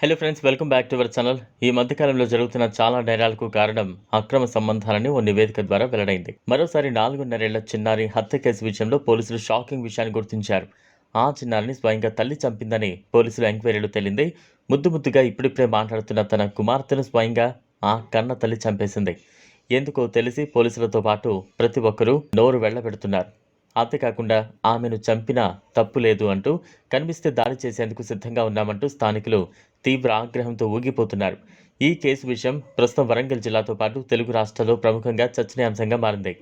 Hello friends welcome back to our channel ఈ మధ్యకాలంలో జరుగుతున్న చాలా నేరాలకు కారణం అక్రమ సంబంధాలని ఓ నివేదిక ద్వారా వెల్లడైంది. మరోసారి నాలుగున్నరేళ్ళ చిన్నారి హత్య కేసు విషయంలో పోలీసులు షాకింగ్ విషయాన్ని గుర్తించారు. ఆ చిన్నారిని స్వయంగా తల్లి చంపిందని పోలీసులు ఎంక్వైరీలో తేలింది. ముద్దు ముద్దుగా ఇప్పుడిప్పుడే మాట్లాడుతున్న తన కుమార్తెను స్వయంగా ఆ కన్న తల్లి చంపేసింది. ఎందుకో తెలిసి పోలీసులతో పాటు ప్రతి ఒక్కరూ నోరు వెళ్ళబెడుతున్నారు. అంతేకాకుండా ఆమెను చంపినా తప్పు లేదు అంటూ కనిపిస్తే దాడి చేసేందుకు సిద్ధంగా ఉన్నామంటూ స్థానికులు తీవ్ర ఆగ్రహంతో ఊగిపోతున్నారు. ఈ కేసు విషయం ప్రస్తుతం వరంగల్ జిల్లాతో పాటు తెలుగు రాష్ట్రాల్లో ప్రముఖంగా చర్చనీయాంశంగా మారింది.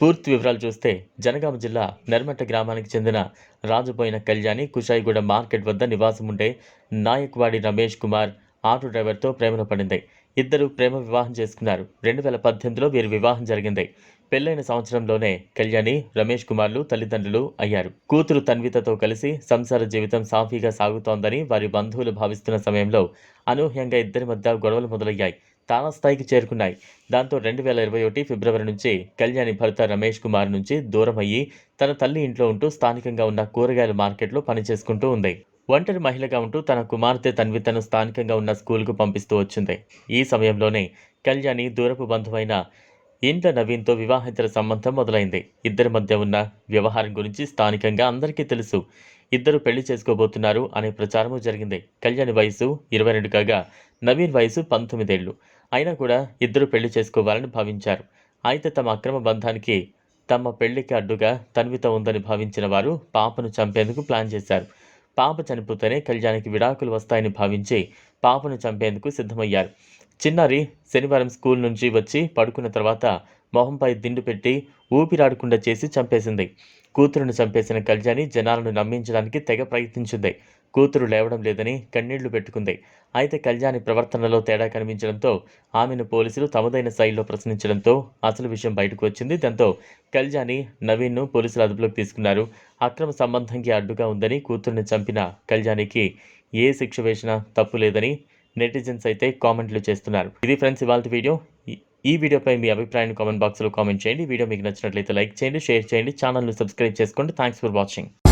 పూర్తి వివరాలు చూస్తే జనగామ జిల్లా నెర్మట్ట గ్రామానికి చెందిన రాజుపోయిన కళ్యాణి కుషాయిగూడ మార్కెట్ వద్ద నివాసం ఉండే నాయక్వాడి రమేష్ కుమార్ ఆటో డ్రైవర్తో ప్రేమలో పడింది. ఇద్దరు ప్రేమ వివాహం చేసుకున్నారు. రెండు వేల పద్దెనిమిదిలో వీరి వివాహం జరిగింది. పెళ్ళైన సంవత్సరంలోనే కళ్యాణి రమేష్ కుమార్లు తల్లిదండ్రులు అయ్యారు. కూతురు తన్వితతో కలిసి సంసార జీవితం సాఫీగా సాగుతోందని వారి బంధువులు భావిస్తున్న సమయంలో అనూహ్యంగా ఇద్దరి మధ్య గొడవలు మొదలయ్యాయి. తారాస్థాయికి చేరుకున్నాయి. దాంతో రెండు వేల ఇరవై ఒకటి ఫిబ్రవరి నుంచి కళ్యాణి భర్త రమేష్ కుమార్ నుంచి దూరం అయ్యి తన తల్లి ఇంట్లో ఉంటూ స్థానికంగా ఉన్న కూరగాయల మార్కెట్లో పనిచేసుకుంటూ ఉంది. ఒంటరి మహిళగా ఉంటూ తన కుమార్తె తన్వితను స్థానికంగా ఉన్న స్కూల్కు పంపిస్తూ వచ్చింది. ఈ సమయంలోనే కళ్యాణి దూరపు బంధువైన ఇంట్ల నవీన్తో వివాహేతర సంబంధం మొదలైంది. ఇద్దరి మధ్య ఉన్న వ్యవహారం గురించి స్థానికంగా అందరికీ తెలుసు. ఇద్దరు పెళ్ళి చేసుకోబోతున్నారు అనే ప్రచారము జరిగింది. కళ్యాణి వయసు ఇరవై రెండు కాగా నవీన్ వయసు పంతొమ్మిదేళ్ళు అయినా కూడా ఇద్దరు పెళ్ళి చేసుకోవాలని భావించారు. అయితే తమ అక్రమ బంధానికి తమ పెళ్ళికి అడ్డుగా తన్విత ఉందని భావించిన వారు పాపను చంపేందుకు ప్లాన్ చేశారు. పాప చనిపోతేనే కళ్యాణికి విడాకులు వస్తాయని భావించి పాపను చంపేందుకు సిద్ధమయ్యారు. చిన్నారి శనివారం స్కూల్ నుంచి వచ్చి పడుకున్న తర్వాత మొహంపై దిండు పెట్టి ఊపిరాడకుండా చేసి చంపేసింది. కూతురును చంపేసిన కళ్యాణి జనాలను నమ్మించడానికి తెగ ప్రయత్నించింది. కూతురు లేవడం లేదని కన్నీళ్ళు పెట్టుకుంది. అయితే కళ్యాణి ప్రవర్తనలో తేడా కనిపించడంతో ఆమెను పోలీసులు తమదైన శైలిలో ప్రశ్నించడంతో అసలు విషయం బయటకు వచ్చింది. దాంతో కళ్యాణి నవీన్ను పోలీసులు అదుపులోకి తీసుకున్నారు. అక్రమ సంబంధంకి అడ్డుగా ఉందని కూతురుని చంపిన కళ్యాణికి ఏ శిక్ష వేసినా తప్పు లేదని నెటిజన్స్ అయితే కామెంట్లు చేస్తున్నారు. ఇది ఫ్రెండ్స్ ఇవాళ వీడియో. ఈ- ఈ వీడియోపై మీ అభిప్రాయాన్ని కామెంట్ బాక్స్లో కామెంట్ చేయండి. వీడియో మీకు నచ్చినట్లయితే లైక్ చేయండి షేర్ చేయండి ఛానల్ను సబ్స్క్రైబ్ చేసుకోండి. Thanks for watching.